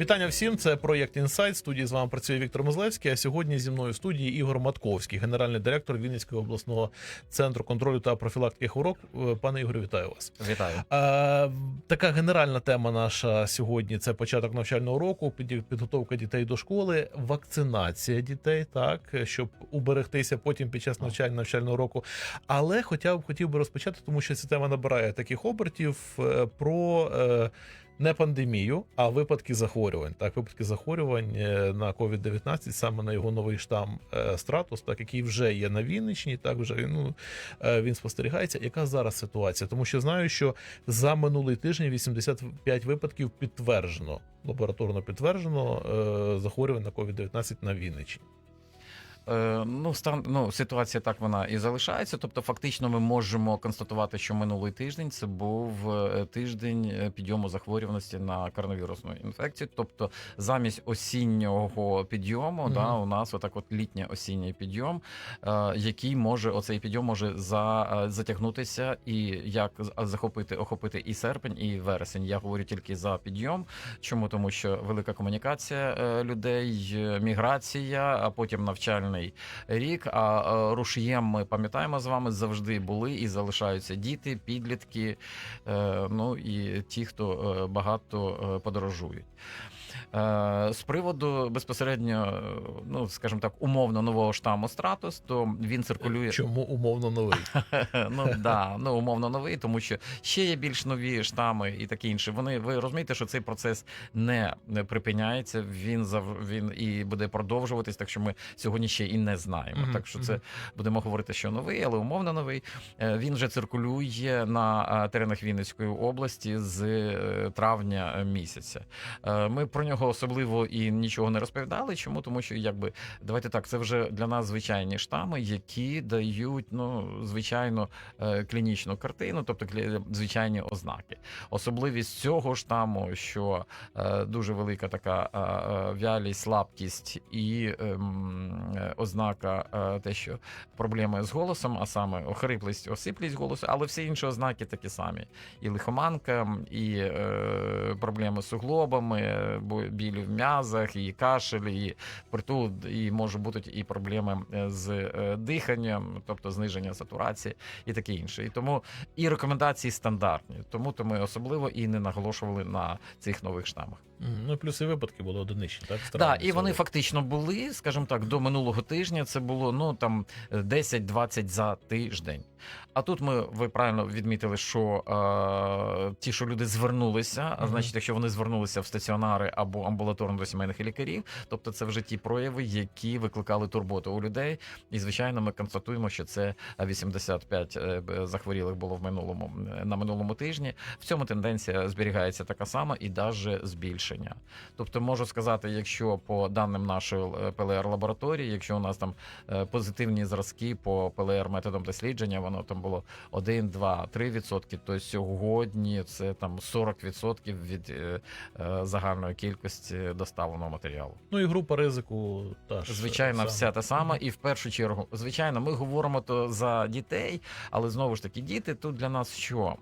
Вітання всім. Це проєкт Інсайт. Студії з вами працює Віктор Мозлевський. А сьогодні зі мною в студії Ігор Матковський, генеральний директор Вінницького обласного центру контролю та профілактики хвороб. Е, Пане Ігорю, вітаю вас. Вітаю. Е, така генеральна тема наша сьогодні це початок навчального року, підготовка дітей до школи, вакцинація дітей, так щоб уберегтися потім під час навчання навчального року. Але б хотів би розпочати, тому що ця тема набирає таких обертів е, про. е, Не пандемію, а випадки захворювань. Так, випадки захворювань е, на COVID-19, саме на його новий штам е, стратус, так який вже є на Вінниччині, так вже ну, е, він спостерігається. Яка зараз ситуація? Тому що знаю, що за минулий тиждень 85 випадків підтверджено, лабораторно підтверджено захворювань на COVID-19 на Вінниччині. Е, ну, стан, ну, ситуація так вона і залишається. Тобто, фактично, ми можемо констатувати, що минулий тиждень це був е, тиждень е, підйому захворюваності на коронавірусну інфекцію. Тобто, замість осіннього підйому, Мгм. да, у нас отак, от літній осінній підйом, який може оцей підйом може за, затягнутися і як захопити, охопити і серпень, і вересень. Я говорю тільки за підйом. Чому тому, що велика комунікація людей, міграція, а потім навчальний рік. А е, рушієм ми пам'ятаємо з вами завжди були і залишаються діти, підлітки, е, ну і ті, хто е, багато подорожують. Е, З приводу безпосередньо, ну скажімо так, умовно нового штаму стратус, то він циркулює. Чому умовно новий? ну да, ну умовно новий, тому що ще є більш нові штами і таке інше. Вони ви розумієте, що цей процес не, припиняється. Він зав він і буде продовжуватись, так що ми сьогодні ще і не знаємо. Так що це будемо говорити, що новий, але умовно новий. Е, Він вже циркулює на е, теренах Вінницької області з травня місяця. Ми про нього особливо і нічого не розповідали. Чому? Тому що якби давайте так, це вже для нас звичайні штами, які дають ну звичайно е, клінічну картину, тобто звичайні ознаки. Особливість цього штаму, що е, дуже велика така е, вялість, слабкість і ем, ознака е, те, що проблеми з голосом, а саме охриплість, осиплість голосу, але всі інші ознаки такі самі: і лихоманка, і е, проблеми з суглобами, е, білі в м'язах, і кашель, і притул, і може бути і проблеми е, з е, диханням, тобто зниження сатурації і таке інше. І тому і рекомендації стандартні. Тому то ми особливо і не наголошували на цих нових штамах. Ну плюс і випадки були одиничні, так? Так, Странно, і вони фактично були, скажімо так, до минулого тижня це було ну там 10-20 за тиждень. А тут ми ви правильно відмітили, що е, ті, що люди звернулися, а значить, якщо вони звернулися в стаціонари або амбулаторно до сімейних лікарів, тобто це вже ті прояви, які викликали турботу у людей. І звичайно, ми констатуємо, що це 85 е, захворілих було в минулому е, на минулому тижні. В цьому тенденція зберігається така сама і даже збільшення. Тобто можу сказати, якщо по даним нашої е, ПЛР лабораторії, якщо у нас там е, позитивні зразки по ПЛР методом дослідження, воно там було 1, 2, 3 відсотки, то сьогодні це там 40 відсотків від е, загальної кількості доставленого матеріалу. Ну і група ризику та ж Звичайно, вся та сама, і в першу чергу, звичайно, ми говоримо то за дітей, але знову ж таки, діти тут для нас що?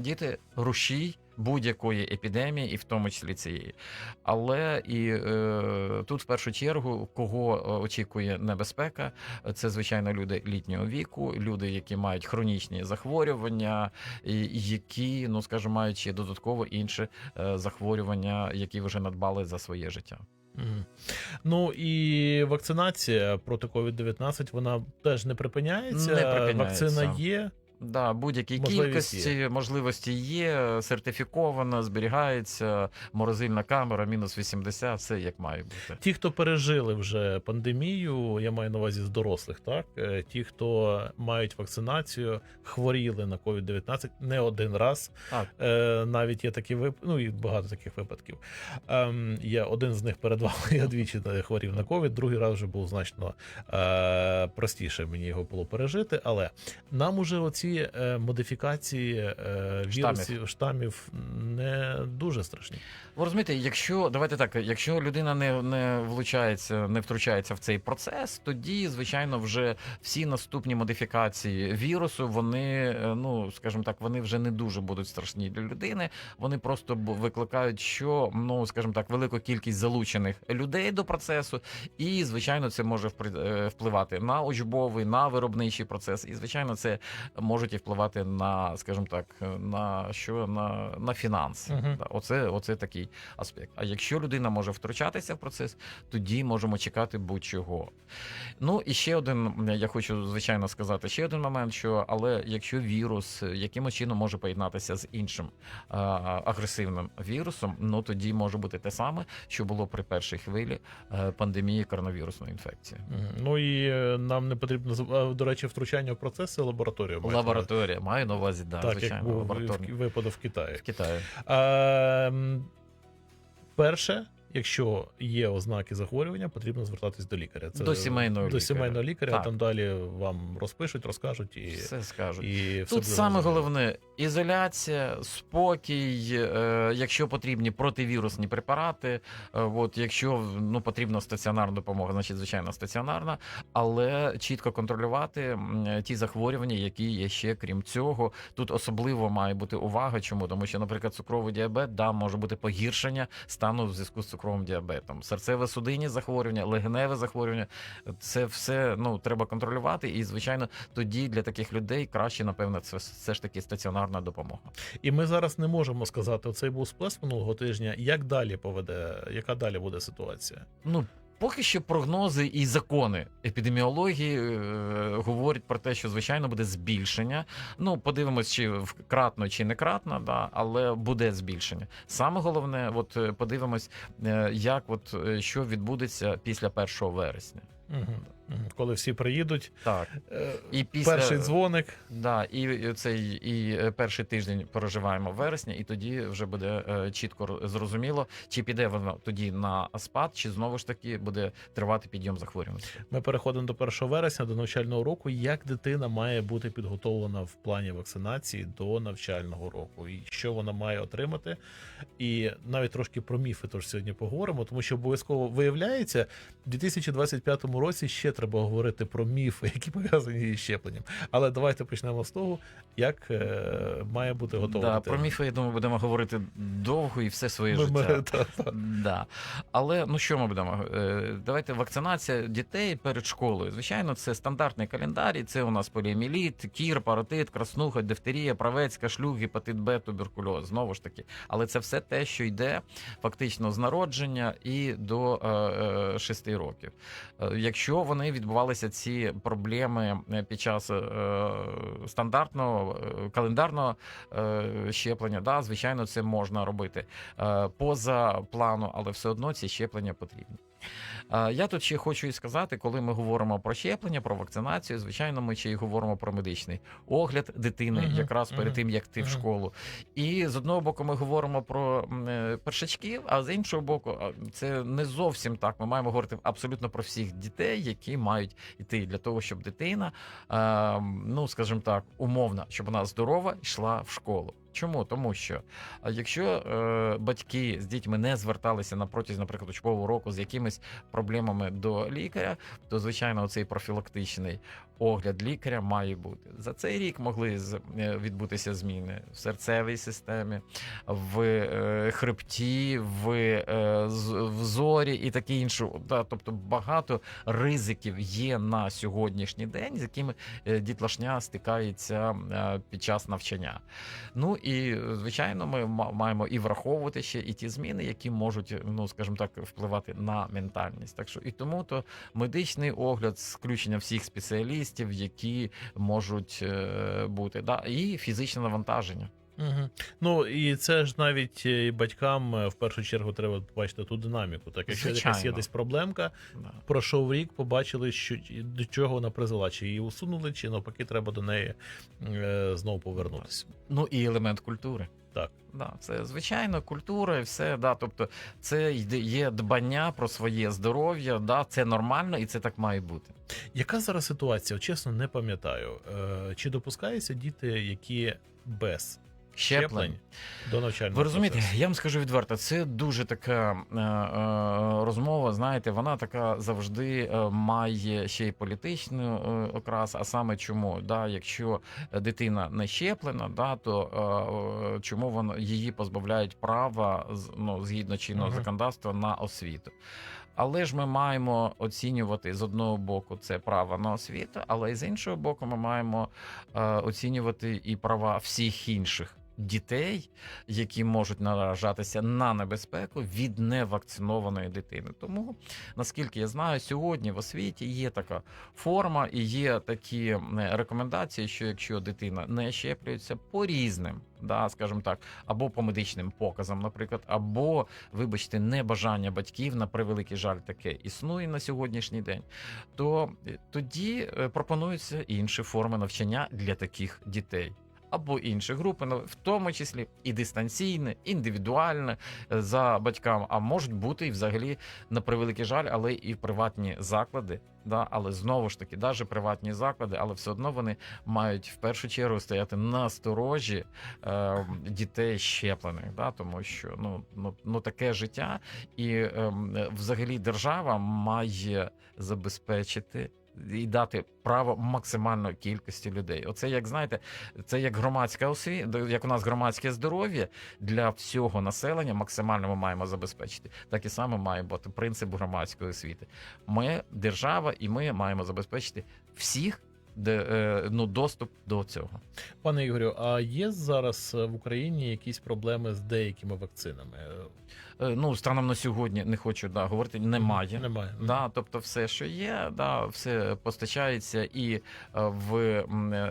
Діти рушій будь-якої епідемії, і в тому числі цієї. Але і е, тут, в першу чергу, кого е, очікує небезпека, це звичайно люди літнього віку, люди, які мають хронічні захворювання, і які, ну скажімо, мають ще додатково інші е, захворювання, які вже надбали за своє життя. Ну і вакцинація проти COVID-19, вона теж не припиняється. Не припиняється. Вакцина є. Да, будь-які Можливість кількості, можливості є, сертифікована, зберігається, морозильна камера, мінус 80, все як має бути. Ті, хто пережили вже пандемію, я маю на увазі з дорослих, так Е, ті, хто мають вакцинацію, хворіли на COVID-19 не один раз. Так. Е, навіть є такі вип... ну і багато таких випадків. Ем, я один з них перед вами, я двічі е, хворів на ковід, другий раз вже був значно простіше мені його було пережити. Але нам уже оці ці е, модифікації е, вірусів, штамів не дуже страшні. Ви розумієте, якщо давайте так, якщо людина не, не влучається, не втручається в цей процес, тоді звичайно вже всі наступні модифікації вірусу, вони е, ну скажімо так, вони вже не дуже будуть страшні для людини. Вони просто викликають, що ну скажімо так, велику кількість залучених людей до процесу, і звичайно, це може впливати на учбовий, на виробничий процес, і звичайно, це можуть і впливати на, скажімо так, на що на, на фінанси. Мгм. Да, Оце, оце такий аспект. А якщо людина може втручатися в процес, тоді можемо чекати будь-чого. Ну і ще один, я хочу звичайно сказати, ще один момент, що але якщо вірус е, якимось чином може поєднатися з іншим а, агресивним вірусом, ну тоді може бути те саме, що було при першій хвилі е, пандемії коронавірусної інфекції. Ну і е, нам не потрібно заб- до речі, втручання в процеси лабораторію. Лабораторія маю на увазі, да, так, як звичайно, був лабораторні. в- випадок в Китаї. В Китаї. А, перше, якщо є ознаки захворювання, потрібно звертатись до лікаря. Це До сімейного до лікаря. сімейного лікаря. Так. Там далі вам розпишуть, розкажуть і, Все скажуть. і все Тут саме головне ізоляція, спокій, е, якщо потрібні противірусні препарати. е, От якщо ну потрібна стаціонарна допомога, значить звичайно стаціонарна, але чітко контролювати ті захворювання, які є ще крім цього. Тут особливо має бути увага. Чому тому, що, наприклад, цукровий діабет да може бути погіршення стану в зв'язку з цукровим діабетом, серцево-судинні захворювання, легеневе захворювання. Це все ну треба контролювати, і звичайно, тоді для таких людей краще, напевно, це все ж таки стаціонарна допомога. І ми зараз не можемо сказати, оцей був сплеск минулого тижня. Як далі поведе, яка далі буде ситуація? Ну. Поки що прогнози і закони епідеміології е, говорять про те, що звичайно буде збільшення. Ну, подивимось, чи вкратно кратно чи не кратно, да, але буде збільшення. Саме головне, от е, подивимось, е, як от е, що відбудеться після 1 вересня. Угу. Коли всі приїдуть, Так, е, і після перший дзвоник. Да, і цей і е, перший тиждень проживаємо в вересні, і тоді вже буде е, чітко зрозуміло, чи піде воно тоді на спад, чи знову ж таки буде тривати підйом захворюваності. Ми переходимо до 1 вересня, до навчального року. Як дитина має бути підготовлена в плані вакцинації до навчального року, і що вона має отримати? І навіть трошки про міфи тож сьогодні поговоримо, тому що обов'язково виявляється, в 2025 році ще треба говорити про міфи, які пов'язані із щепленням. Але давайте почнемо з того, як е, має бути готова Да, про міфи, я думаю, будемо говорити довго і все своє Ми- життя. ми- та- та. Да. Але ну що ми будемо? Е, Давайте вакцинація дітей перед школою. Звичайно, це стандартний календар. Це у нас поліоміліт, кір, паротит, краснуха, дифтерія, правець, кашлюк, гепатит Б, туберкульоз. Знову ж таки. Але це все те, що йде фактично з народження і до 6 років. Е, Якщо вони відбувалися ці проблеми е, під час е, стандартного е, календарного щеплення, да, звичайно, це можна робити поза плану, але все одно ці щеплення потрібні. Я тут ще хочу і сказати, коли ми говоримо про щеплення, про вакцинацію, звичайно, ми ще й говоримо про медичний огляд дитини, Мгм, якраз перед мгм, тим як ти в школу. І з одного боку, ми говоримо про е, першачків, а з іншого боку, це не зовсім так. Ми маємо говорити абсолютно про всіх дітей, які мають йти для того, щоб дитина, е, ну скажімо так, умовно, щоб вона здорова йшла в школу. Чому? Тому що якщо е, батьки з дітьми не зверталися на протязі, наприклад, учбового року з якимись проблемами до лікаря, то звичайно цей профілактичний огляд лікаря має бути. За цей рік могли е, відбутися зміни в серцевій системі, в е, хребті, в, е, в зорі і таке інше. Да, тобто багато ризиків є на сьогоднішній день, з якими е, дітлашня стикається е, під час навчання. Ну і звичайно, ми ма- маємо і враховувати ще і ті зміни, які можуть, ну скажімо так, впливати на ментальність. Так що і тому то медичний огляд з всіх спеціалістів, які можуть е, бути, да, і фізичне навантаження. Угу. Ну і це ж навіть е, батькам е, в першу чергу треба бачити ту динаміку. Так, якщо якась є десь проблемка, Да. пройшов рік, побачили, що до чого вона призвела, чи її усунули, чи навпаки, треба до неї е, знову повернутися. Ну і елемент культури. Так. Да, це звичайно культура і все. Да, тобто це є дбання про своє здоров'я, да, це нормально і це так має бути. Яка зараз ситуація? Чесно, не пам'ятаю. Е, чи допускаються діти, які без Щеплень. щеплень до навчального Ви розумієте, процесу? я вам скажу відверто, це дуже така е, е, розмова. Знаєте, вона така завжди е, має ще й політичну е, окрас. А саме чому? Да, якщо дитина не щеплена, да, то е, чому вона її позбавляють права ну, згідно чинного Мгм. законодавства на освіту? Але ж ми маємо оцінювати з одного боку це право на освіту, але і з іншого боку, ми маємо е, оцінювати і права всіх інших дітей, які можуть наражатися на небезпеку від невакцинованої дитини. Тому, наскільки я знаю, сьогодні в освіті є така форма і є такі рекомендації, що якщо дитина не щеплюється по різним, да, скажімо так, або по медичним показам, наприклад, або, вибачте, небажання батьків на превеликий жаль таке існує на сьогоднішній день, то е, тоді е, пропонуються інші форми навчання для таких дітей. Або інші групи, ну, в тому числі і дистанційне, індивідуальне е, за батьками, а можуть бути і взагалі на превеликий жаль, але і приватні заклади. Да, але знову ж таки, навіть приватні заклади, але все одно вони мають в першу чергу стояти на сторожі е, дітей щеплених, да, тому що ну, ну, ну таке життя, і е, взагалі держава має забезпечити. І дати право максимальної кількості людей. Оце як знаєте, це як громадська освіта, як у нас громадське здоров'я для всього населення максимально ми маємо забезпечити. Так і саме має бути принцип громадської освіти. Ми держава, і ми маємо забезпечити всіх де, е, ну, доступ до цього. Пане Ігорю, а є зараз в Україні якісь проблеми з деякими вакцинами? Е, Ну, станом на сьогодні не хочу да, говорити, немає. Немає. Да, тобто, все, що є, да, все постачається і е, в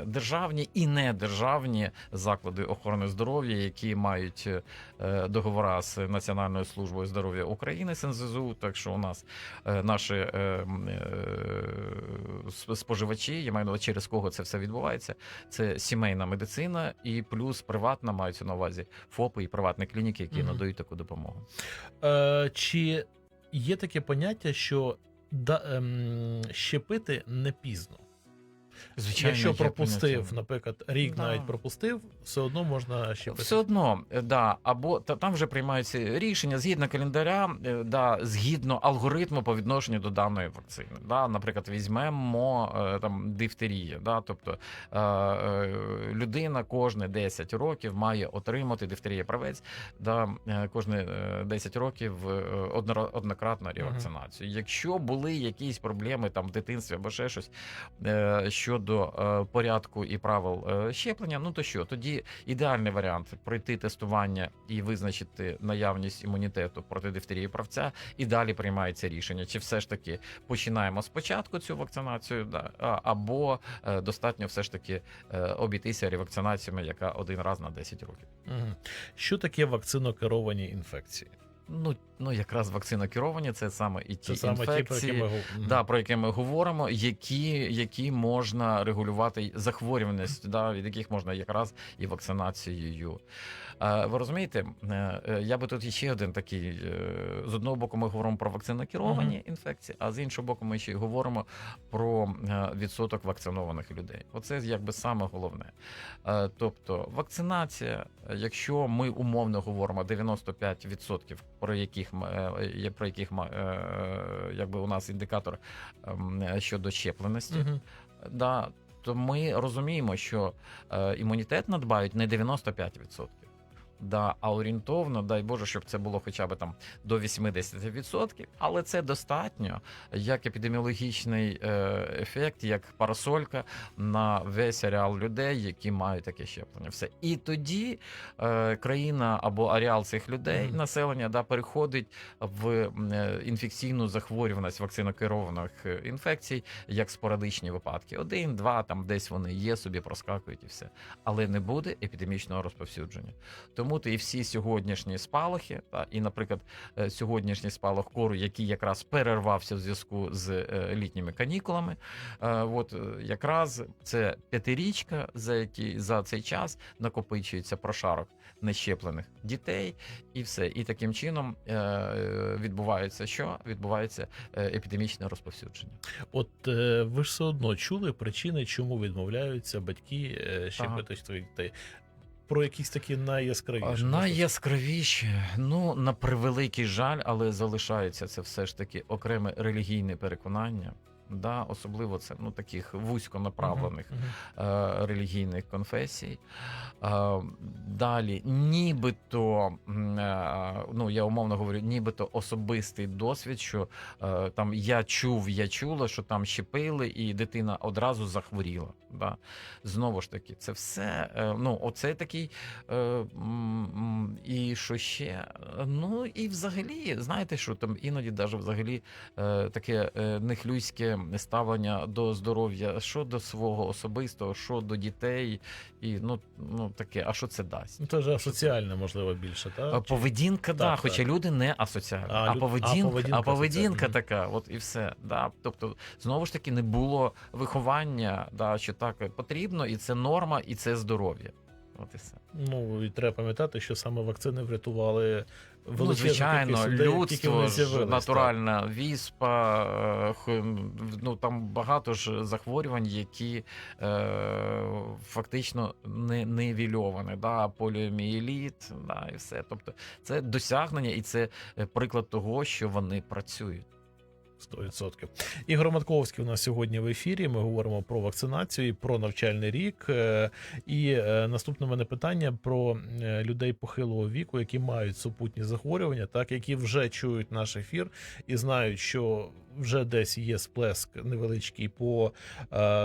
державні і недержавні заклади охорони здоров'я, які мають е, договора з Національною службою здоров'я України з НЗЗУ. Так що у нас наші споживачі, я маю на увазі, через кого це все відбувається. Це сімейна медицина і плюс приватна маються на увазі ФОПи і приватні клініки, які Мгм. надають таку допомогу. Е, чи є таке поняття, що да, ем, щепити не пізно? Якщо пропустив, поняття. наприклад, рік Да. навіть пропустив, все одно можна щепити. Все одно, е, да, або та там вже приймаються рішення згідно календаря, е, да, згідно алгоритму по відношенню до даної вакцини. Да, наприклад, візьмемо е, там дифтерія. Да, тобто людина кожне 10 років має отримати дифтерія правець, да, кожне е, 10 років однократну ревакцинацію. Якщо були якісь проблеми там в дитинстві або ще щось е, щодо е, порядку і правил е, щеплення, ну то що, тоді ідеальний варіант пройти тестування і визначити наявність імунітету проти дифтерії правця, і далі приймається рішення, чи все ж таки починаємо спочатку цю вакцинацію, да, або е, достатньо все ж таки обійтися ревакцинаціями, яка один раз на 10 років. Що таке вакцинокеровані інфекції? Ну, ну якраз вакцина керовані, це саме і ті Це саме ті, про які ми. Да, про які ми говоримо, які, які можна регулювати захворюваність, да, від яких можна якраз і вакцинацією. Е, Ви розумієте, е, я би тут ще один такий: е, з одного боку, ми говоримо про вакцинокеровані інфекції, а з іншого боку, ми ще й говоримо про відсоток вакцинованих людей. Оце якби саме головне. Тобто, вакцинація, якщо ми умовно говоримо 95%, про яких м- е, є- про яких ма- е, якби у нас індикатор ем, щодо щепленості, угу. да, то ми розуміємо, що е, імунітет надбають не 95%. Да, а орієнтовно, дай Боже, щоб це було хоча б там до 80%, але це достатньо як епідеміологічний е, ефект, як парасолька на весь ареал людей, які мають таке щеплення. Все. І тоді е, країна або ареал цих людей, Мгм. населення, да, переходить в е, інфекційну захворюваність вакцинокерованих е, інфекцій, як спорадичні випадки. Один, два, там десь вони є, собі проскакують і все. Але не буде епідемічного розповсюдження. Тому то і всі сьогоднішні спалахи, та, і, наприклад, е, сьогоднішній спалах кору, який якраз перервався в зв'язку з е, літніми канікулами. Е, От якраз це п'ятирічка, за які за цей час накопичується прошарок нещеплених дітей, і все. І таким чином відбувається що? Відбувається епідемічне розповсюдження. От ви ж все одно чули причини, чому відмовляються батьки щепити своїх дітей. Про якісь такі найяскравіші. Найяскравіші, ну на превеликий жаль, але залишається це все ж таки окреме релігійне переконання. Да, особливо це ну таких вузько направлених Мгм, мгм. е, релігійних конфесій. Е, далі, нібито, е, ну я умовно говорю, нібито особистий досвід, що е, там я чув, я чула, що там щепили, і дитина одразу захворіла. Да? Знову ж таки, це все. е, ну, оце такий. е, м, І що ще? Ну і взагалі, знаєте, що там іноді навіть взагалі е, таке е, нехлюйське ставлення до здоров'я, що до свого особистого, що до дітей, і ну, ну таке, а що це дасть? Ну, це ж асоціальне, можливо, більше, так? Поведінка, да, Так, хоча так. люди не асоціальні. А, А, люд- а поведінка, поведінка а поведінка така, от і все. Да. Тобто, знову ж таки, не було виховання, да, що так потрібно, і це норма, і це здоров'я. От і все. Ну і треба пам'ятати, що саме вакцини врятували Ну, звичайно, людство ж, натуральна віспа, е, ну там багато ж захворювань, які е, фактично не невільовані. да, поліомієліт, да, і все. Тобто це досягнення, і це е, приклад того, що вони працюють. 100%. Ігор Матковський у нас сьогодні в ефірі. Ми говоримо про вакцинацію і про навчальний рік. Е, І е, наступне мене питання про е, людей похилого віку, які мають супутні захворювання, так які вже чують наш ефір і знають, що вже десь є сплеск невеличкий по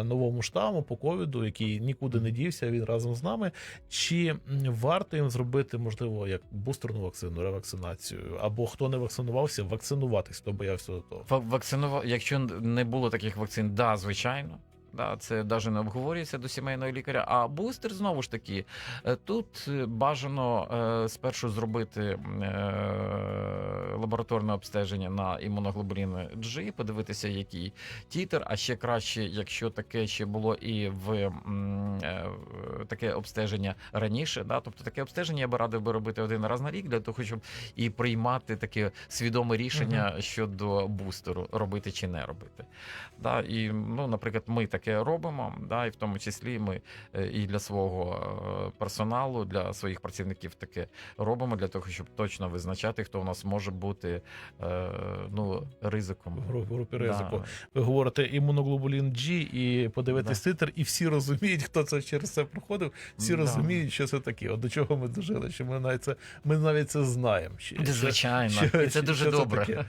новому штаму, по ковіду, який нікуди не дівся. Він разом з нами. Чи варто їм зробити, можливо, як бустерну вакцину, ревакцинацію, або хто не вакцинувався, вакцинуватись, хто боявся до того? Ва- Вакцинува... Якщо не було таких вакцин, да, звичайно. Да, це навіть не обговорюється до сімейного лікаря. А бустер знову ж таки е, тут е, бажано е, спершу зробити лабораторне обстеження на імуноглобулін G, подивитися, який тітр. А ще краще, якщо таке ще було і в таке обстеження раніше. Да? Тобто таке обстеження я би радив би робити один раз на рік для того, щоб і приймати таке свідоме рішення щодо бустеру, робити чи не робити. Да, і, ну, наприклад, ми таке робимо, да, і в тому числі ми е, і для свого е, персоналу, для своїх працівників таке робимо для того, щоб точно визначати, хто у нас може бути е, ну, ризиком. в групі ризику. Да. Ви говорите імуноглобулін G і подивитись титр, і всі розуміють, хто це через це проходив. Всі Да. розуміють, що це таке. От до чого ми дожили, що ми навіть це ми навіть це знаємо. Що, Звичайно, що- і це дуже що це добре. таке?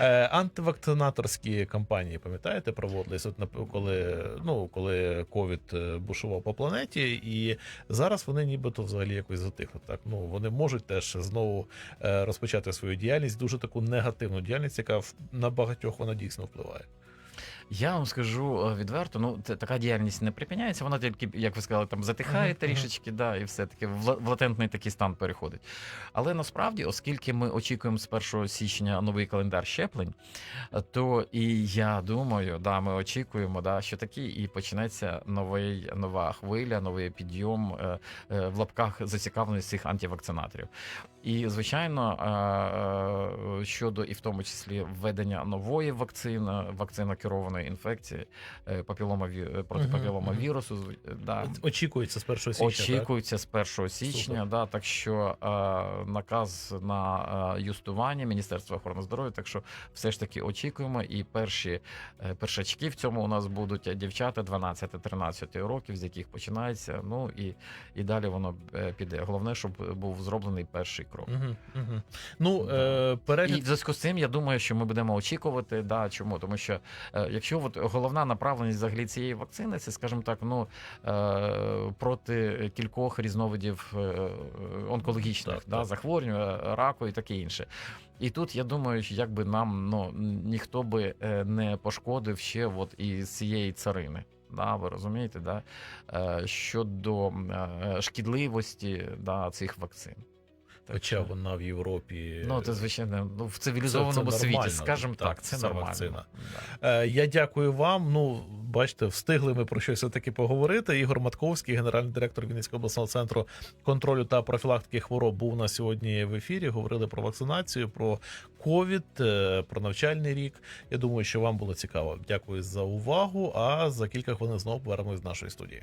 Е, антивакцинаторські кампанії, пам'ятаєте, проводились, от коли ну коли ковід е, бушував по планеті, і зараз вони нібито взагалі якось затихли. Так ну вони можуть теж знову е, розпочати свою діяльність, дуже таку негативну діяльність, яка на багатьох вона дійсно впливає. Я вам скажу е, відверто, ну це така діяльність не припиняється, вона тільки, як ви сказали, там затихає Мгм, трішечки, да, і все таки в ла- в латентний такий стан переходить. Але насправді, оскільки ми очікуємо з 1 січня новий календар щеплень, е, то і я думаю, да, ми очікуємо, да, що таки і почнеться новий нова хвиля, новий підйом е, е, в лапках зацікавленості цих антивакцинаторів. І звичайно, е, е, щодо і в тому числі введення нової вакцини, вакцина керованої вірусної інфекції е, папіломаві- е, проти Мгм, папіломавірусу. з- е, Да. Очікується з 1 січня. Очікується з 1 січня, Супер. да, так що е, наказ на е, юстування Міністерства охорони здоров'я. Так що все ж таки очікуємо. І перші е, першачки в цьому у нас будуть дівчата 12-13 років, з яких починається. Ну і, і далі воно піде. Головне, щоб був зроблений перший крок. Угу, угу. Ну, е, перегляд І в зв'язку з цим я думаю, що ми будемо очікувати. Да, чому? Тому що е, якщо от головна направленість взагалі цієї вакцини, це, скажімо так, ну е, проти кількох різновидів е, онкологічних Так, да, так. захворювань, е, раку і таке інше. І тут я думаю, що якби нам ну ніхто би не пошкодив ще от із цієї царини. Да, ви розумієте, да? Щодо шкідливості да, цих вакцин. Так хоча що- вона в Європі. Ну, це звичайно, ну в цивілізованому Це- це світі, скажімо так, так, це це нормально. вакцина. Да. Е, Я дякую вам. Ну, бачите, встигли ми про щось таки поговорити. Ігор Матковський, генеральний директор Вінницького обласного центру контролю та профілактики хвороб, був на сьогодні в ефірі. Говорили про вакцинацію, про ковід, е, про навчальний рік. Я думаю, що вам було цікаво. Дякую за увагу. А за кілька хвилин знову повернемось з нашої студії.